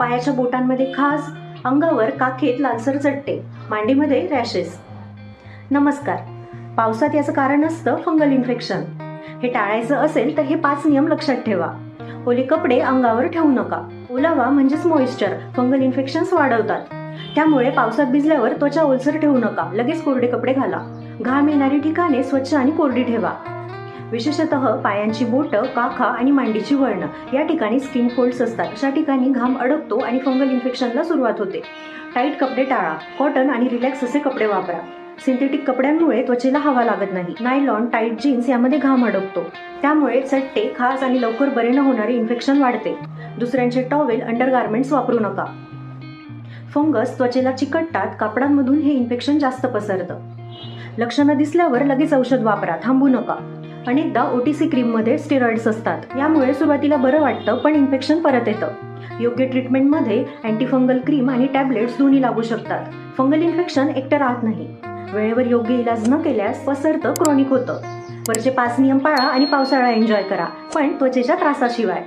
पायाच्या बोटांमध्ये खास अंगावर काखेत लालसर चट्टे मांडीमध्ये रॅशेस. नमस्कार. पावसात याचं कारण असतं फंगल इन्फेक्शन. हे टाळायचं असेल तर हे पाच नियम लक्षात ठेवा. ओले कपडे अंगावर ठेवू नका. ओलावा म्हणजेच मॉइश्चर फंगल इन्फेक्शन्स वाढवतात. त्यामुळे पावसात भिजल्यावर त्वचा ओलसर ठेवू नका. लगेच कोरडे कपडे घाला. घाम येणारी ठिकाणे स्वच्छ आणि कोरडी ठेवा. विशेषतः पायांची बोटं काखा आणि मांडीची वळणं या ठिकाणी स्किन फोल्ड्स असतात. अशा ठिकाणी घाम अडकतो आणि फंगल इन्फेक्शनला सुरुवात होते. टाईट कपडे टाळा कॉटन आणि रिलॅक्स असे कपडे वापरा. सिंथेटिक कपड्यांमुळे त्वचेला हवा लागत नाही. नायलॉन टाईट जीन्स यामध्ये घाम अडकतो. त्यामुळे चट्टे खास आणि लवकर बरे न होणारे इन्फेक्शन वाढते. दुसऱ्यांचे टॉवेल अंडरगार्मेंट्स वापरू नका. फंगस त्वचेला चिकटतात कापडांमधून हे इन्फेक्शन जास्त पसरतं. लक्षणं दिसल्यावर लगेच औषध वापरा थांबू नका. अनेकदा ओटीसी क्रीममध्ये स्टेरॉइड्स असतात. यामुळे सुरुवातीला बरं वाटतं पण इन्फेक्शन परत येतं. योग्य ट्रीटमेंटमध्ये अँटीफंगल क्रीम आणि टॅबलेट्स दोन्ही लागू शकतात. फंगल इन्फेक्शन एकटं राहत नाही. वेळेवर योग्य इलाज न केल्यास पसरतं क्रॉनिक होतं. वरचे पाच नियम पाळा आणि पावसाळा एन्जॉय करा पण त्वचेच्या त्रासाशिवाय.